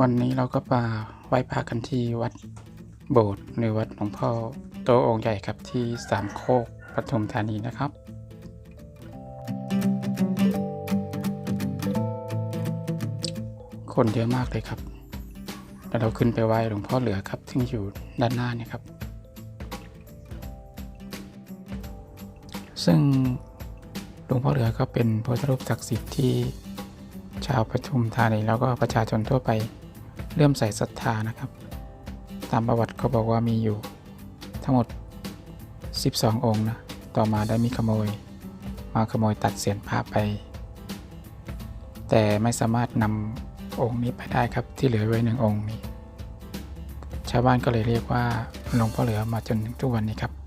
วันนี้เราก็มาไหว้พระกันที่วัดโบสถ์หรือวัดหลวงพ่อโตองค์ใหญ่ครับที่สามโคกปทุมธานีนะครับ คนเยอะมากเลยครับแล้วเราขึ้นไปไหว้หลวงพ่อเหลือครับที่อยู่ด้านหน้าเนี่ยครับ ซึ่งหลวงพ่อเหลือก็เป็นพระพุทธรูปศักดิ์สิทธิ์ที่ชาวปทุมธานีแล้วก็ประชาชนทั่วไปเริ่มใส่ศรัทธานะครับ ตามประวัติเขาบอกว่ามีอยู่ทั้งหมด 12 องค์นะต่อมาได้มีขโมย มาขโมยตัดเสียนพระไป แต่ไม่สามารถนำองค์นี้ไปได้ครับที่เหลือไว้หนึ่งองค์นี้ ชาวบ้านก็เลยเรียกว่าหลวงพ่อเหลือมาจนถึงทุกวันนี้ครับ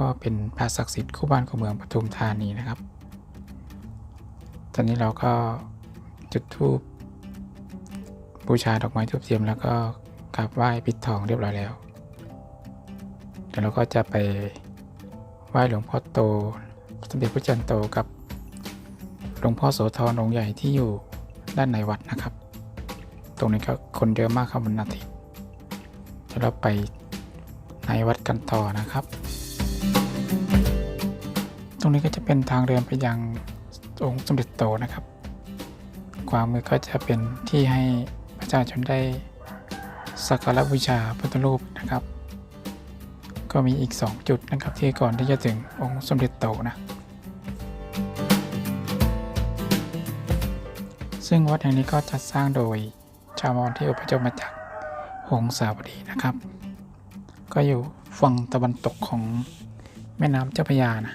ก็เป็นพระศักดิ์สิทธิ์คู่บ้านคู่เมืองปทุมธานีนะครับ ตอนนี้เราก็จุดธูปบูชาดอกไม้ทูบเทียมแล้วก็กราบไหว้ปิดทองเรียบร้อยแล้ว เดี๋ยวเราก็จะไปไหว้หลวงพ่อโต สมเด็จพระจันทร์โตกับหลวงพ่อโสธรองค์ใหญ่ที่อยู่ด้านในวัดนะครับ ตรงนี้ก็คนเยอะมากครับวันอาทิตย์เดี๋ยวเราไปในวัดกันต่อนะครับ ตรงนี้ก็จะเป็นทางเดินไปยังองค์สมเด็จโตนะครับ ขวามือก็จะเป็นที่ให้ประชาชนได้สักการะบูชาพุทธรูปนะครับ ก็มีอีก 2 จุดนะครับที่ก่อนที่จะถึงองค์สมเด็จโตนะ ซึ่งวัดแห่งนี้ก็จัดสร้างโดยชาวมอญที่อพยพมาจากหงสาวดีนะครับ ก็อยู่ฝั่งตะวันตกของแม่น้ำเจ้าพระยานะ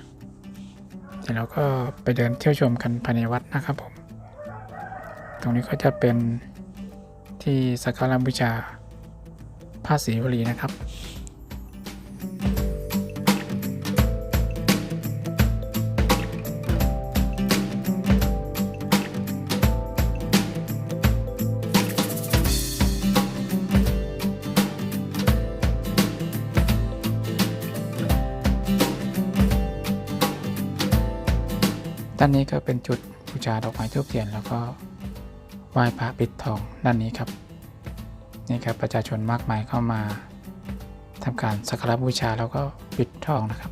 เดี๋ยวเราก็ไปเดินเที่ยวชมกันภายในวัดนะครับผม ตรงนี้ก็จะเป็นที่สักการะบูชาพระศรีวลีนะครับานนี้ก็เป็นจุดบูชาดอกไม้ทูบเทียน แล้วก็ไหว้พระปิดทองด้านนี้ครับ นี่ครับประชาชนมากมายเข้ามาทำการสักการะบูชาแล้วก็ปิดทองนะครับ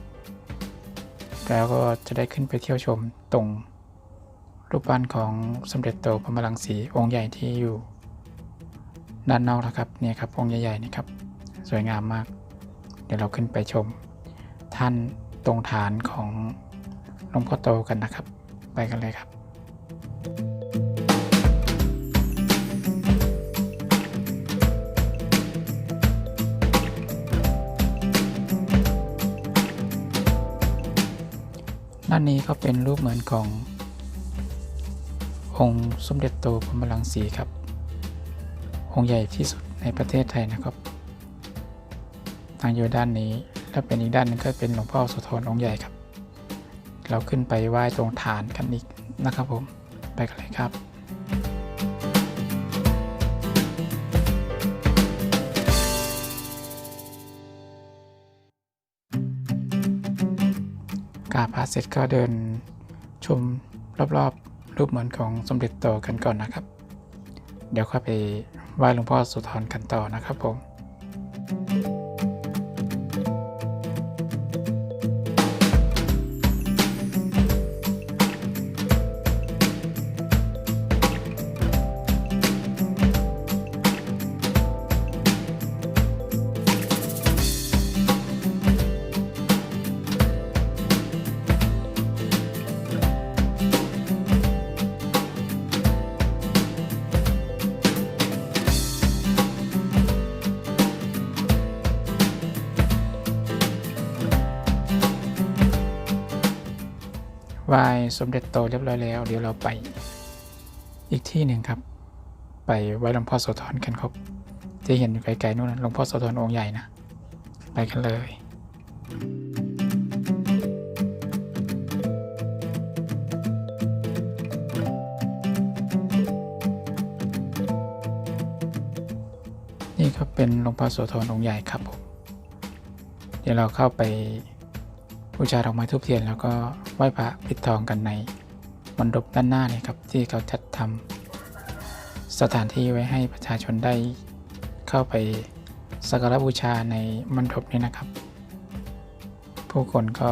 แล้วก็จะได้ขึ้นไปเที่ยวชมตรงรูปปั้นของสมเด็จโตพระมรังสีองค์ใหญ่ที่อยู่ด้านนอกนะครับเนี่ยครับองค์ใหญ่ๆนี่ครับสวยงามมาก เดี๋ยวเราขึ้นไปชม ท่านตรงฐานของหลวงพ่อโตกันนะครับ ไปกันเลยครับ ด้านนี้ก็เป็นรูปเหมือนขององค์สมเด็จโตพระมรังสีครับ องค์ใหญ่ที่สุดในประเทศไทยนะครับทางอยู่ด้านนี้และเป็นอีกด้านหนึงก็เป็นหลวงพ่อโสธรองค์ใหญ่ครับ เราขึ้นไปไหว้ตรงฐานกันอีกนะครับผม ไปกันเลยครับกราบพระเสร็จก็เดินชมรอบๆ รูปเหมือนของสมเด็จโตกันก่อนนะครับ เดี๋ยวค่อยไปไหว้หลวงพ่อสุธรกันต่อนะครับผม ไหว้สมเด็จโตเรียบร้อยแล้ว เดี๋ยวเราไปอีกที่หนึ่งครับ ไปไหว้หลวงพ่อโสธรกันครับที่เห็นอยู่ไกลๆนู่นนะหลวงพ่อโสธรองค์ใหญ่นะ ไปกันเลย นี่ก็เป็นหลวงพ่อโสธรองค์ใหญ่ครับผมเดี๋ยวเราเข้าไป บูชาดอกไม้ทูบเทียน แล้วก็ไหว้พระปิดทองกันในมณฑปด้านหน้าเนี่ยครับที่เขาจัดทำสถานที่ไว้ให้ประชาชนได้เข้าไปสักการะบูชาในมณฑปนี้นะครับ ผู้คนก็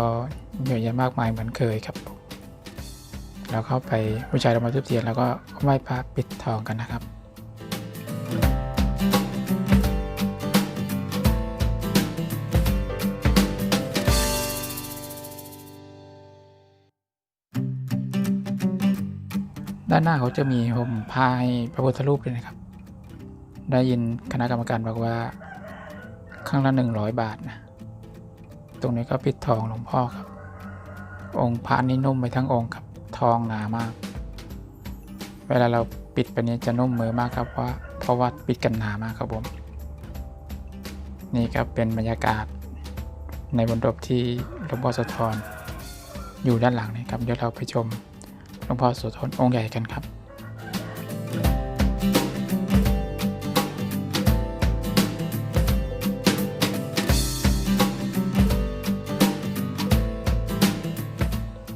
เยอะแยะมากมายเหมือนเคยครับผมเราเข้าไปบูชาดอกไม้ทูบเทียนแล้วก็ไหว้พระปิดทองกันนะครับ ด้านหน้าเขาจะมีห่มผ้าให้พระพุทธรูปด้วยนะครับ ได้ยินคณะกรรมการบอกว่าข้งละหนึ่งร้อยบาทนะ ตรงนี้ก็ปิดทองหลวงพ่อครับ องค์พระนี่นุ่มไปทั้งองค์ครับ ทองหนามาก เวลาเราปิดไปนี้จะนุ่มมือมากครับว่าเพราะว่าปิดกันหนามากครับผม นี่ครับเป็นบรรยากาศในบนรบที่หลวงพ่อสธรอยู่ด้านหลังนี่ครับเดี๋ยวเราไปชม ลวงพ่อโสธรองค์ใหญ่กันครับ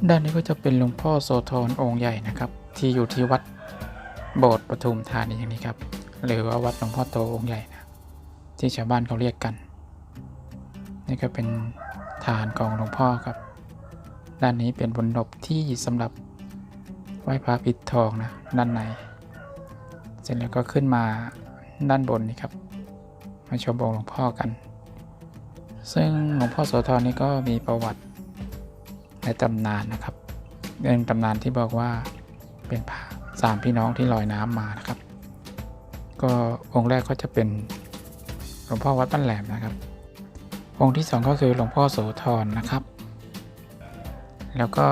ด้านนี้ก็จะเป็นหลวงพ่อโสธรองค์ใหญ่นะครับ ที่อยู่ที่วัดโบสถ์ปทุมธานีอย่างนี้ครับ หรือว่าวัดหลวงพ่อโตองค์ใหญ่นะที่ชาวบ้านเขาเรียกกัน นี่ก็เป็นฐานของหลวงพ่อครับ ด้านนี้เป็นบนดบที่สำหรับ ไหว้พระปิดทองนะด้านใน เสร็จแล้วก็ขึ้นมาด้านบนนี่ครับ มาชมองค์หลวงพ่อกัน ซึ่งหลวงพ่อโสธรนี่ก็มีประวัติในตำนานนะครับเรื่องตำนานที่บอกว่าเป็นพระสามพี่น้องที่ลอยน้ำมานะครับ ก็องค์แรกก็จะเป็นหลวงพ่อวัดบ้านแหลมนะครับ องค์ที่สองก็คือหลวงพ่อโสธรนะครับ แล้วก็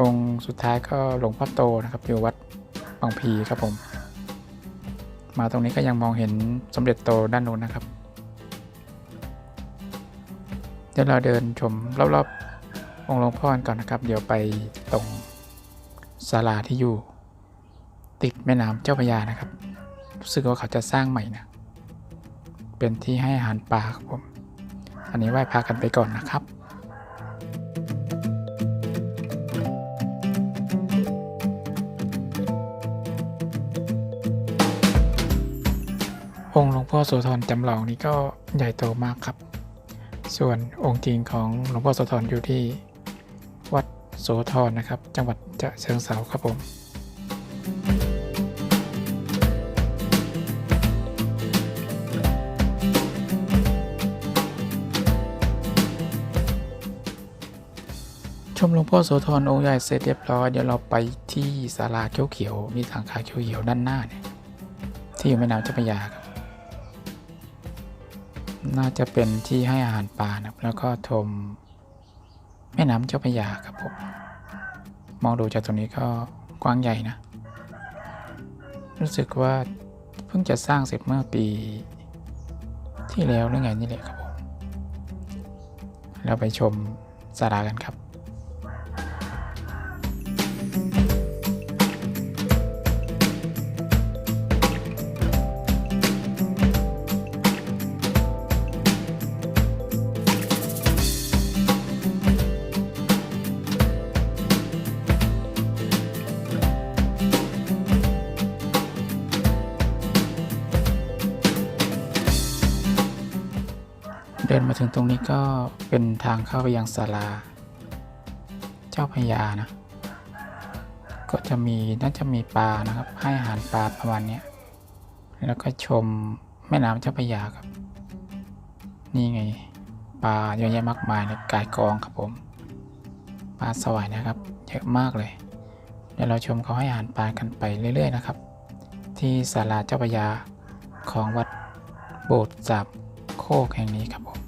องค์สุดท้ายก็หลวงพ่อโตนะครับอยู่วัดบางพีครับผม มาตรงนี้ก็ยังมองเห็นสมเด็จโตด้านนู้นนะครับ เดี๋ยวเราเดินชมรอบๆองค์หลวงพ่อกันก่อนนะครับ เดี๋ยวไปตรงศาลาที่อยู่ติดแม่น้ำเจ้าพระยานะครับ รู้สึกว่าเขาจะสร้างใหม่นะ เป็นที่ให้อาหารปลาครับผม อันนี้ไหว้พระกันไปก่อนนะครับ พ่อโสธรจำลองนี้ก็ใหญ่โตมากครับ ส่วนองค์จริงของหลวงพ่อโสธรอยู่ที่ วัดโสธรนะครับ จังหวัดจะเชิงเซาครับผมชมหลวงพ่อโสธรองค์ใหญ่เสร็จเรียบร้อยเดี๋ยวเราไปที่ศาลาเขียวๆมีทางขาเขียวๆด้านหน้าเนี่ยที่อยู่แม่น้ำเจ้าพระยาครับ น่าจะเป็นที่ให้อาหารปลานะครับ แล้วก็ชมแม่น้ำเจ้าพระยาครับผม มองดูจากตรงนี้ก็กว้างใหญ่นะ รู้สึกว่าเพิ่งจะสร้างเสร็จเมื่อปี ที่แล้วหรือไงนี่แหละครับผม เราไปชมสารากันครับ ถึงตรงนี้ก็เป็นทางเข้าไปยังศาลา เจ้าพระยานะ ก็จะมีน่าจะมีปลานะครับ ให้อาหารปลาประมาณนี้แล้วก็ชมแม่น้ำเจ้าพระยาครับ นี่ไงปลาเยอะแยะมากมายเลยกายกองครับผมปลาสวายนะครับ เยอะมากเลย เดี๋ยวเราชมเขาให้อาหารปลากันไปเรื่อย ๆ นะครับ ที่ศาลาเจ้าพระยาของวัดโบสถ์จับโคกแห่งนี้ครับผม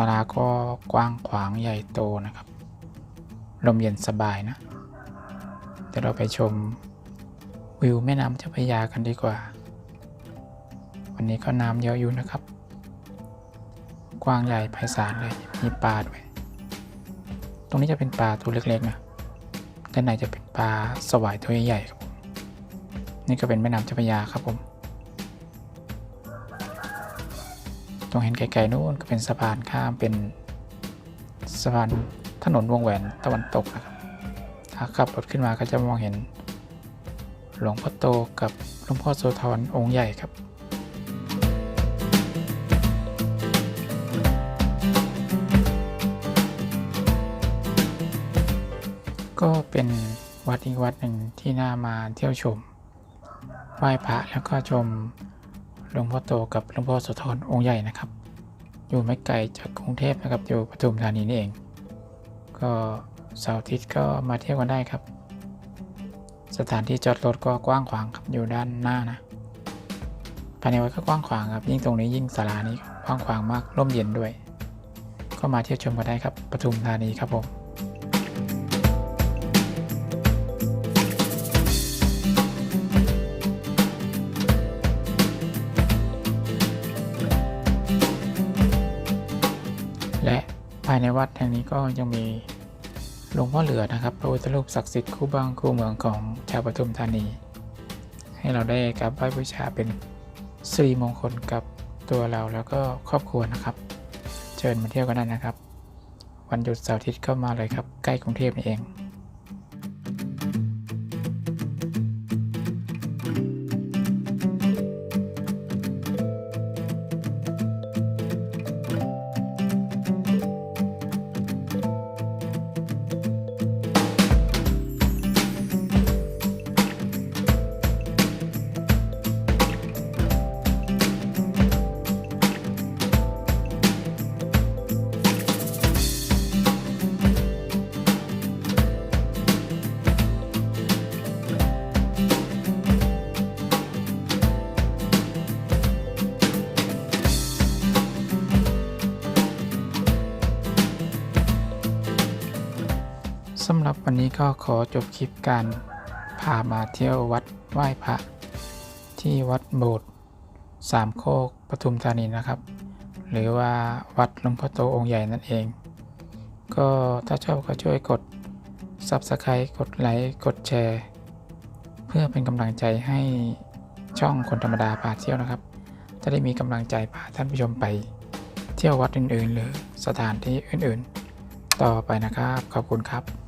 าราก็กว้างขวางใหญ่โตนะครับ ลมเย็นสบายนะ เดี๋ยวเราไปชมวิวแม่น้ำเจ้าพระยากันดีกว่า วันนี้ก็น้ำเยอะอยู่นะครับ กว้างใหญ่ไพศาลเลย มีปลาด้วย ตรงนี้จะเป็นปลาตัวเล็กๆนะ ด้านในจะเป็นปลาสวายตัวใหญ่ๆครับ นี่ก็เป็นแม่น้ำเจ้าพระยาครับผม ตรงเห็นไกลๆนู้นก็เป็นสะพานข้ามเป็นสะพานถนนวงแหวนตะวันตกนะครับ ถ้าขับรถขึ้นมาก็จะมองเห็น หลวงพ่อโตกับหลวงพ่อโสธรองค์ใหญ่ครับก็เป็นวัดอีกวัดหนึ่งที่น่ามาเที่ยวชม ไหว้พระแล้วก็ชม หลวงพ่อโตกับหลวงพ่อโสธรองค์ใหญ่นะครับ อยู่ไม่ไกลจากกรุงเทพนะครับอยู่ปทุมธานีนี่เอง ก็เสาร์อาทิตย์ก็มาเที่ยวกันได้ครับ สถานที่จอดรถก็กว้างขวางครับอยู่ด้านหน้านะภายในวัดก็กว้างขวางครับ ยิ่งตรงนี้ยิ่งศาลานี้กว้างขวางมากร่มเย็นด้วย ก็มาเที่ยวชมกันได้ครับปทุมธานีครับผมายในวัดแห่งนี้ก็ยังมีหลวงพ่อเหลือนะครับ พระพุทธรูปศักดิ์สิทธิ์คู่บ้านคู่เมืองของชาวปทุมธานี ให้เราได้กราบไหว้บูชาเป็นสิริมงคลกับตัวเราแล้วก็ครอบครัวนะครับ เชิญมาเที่ยวกันได้นะครับ วันหยุดเสาร์อาทิตย์ก็มาเลยครับ ใกล้กรุงเทพนี่เอง นี้ก็ขอจบคลิปการพามาเที่ยววัดไหว้พระที่วัดโบสถ์สามโคกปทุมธานีนะครับ หรือว่าวัดหลวงพ่อโตองค์ใหญ่นั่นเอง ก็ถ้าชอบก็ช่วยกด Subscribe กดไลค์กดแชร์ เพื่อเป็นกำลังใจให้ช่องคนธรรมดาพาเที่ยวนะครับ จะได้มีกำลังใจพาท่านผู้ชมไป เที่ยววัดอื่นๆ หรือสถานที่อื่นๆ ต่อไปนะครับ ขอบคุณครับ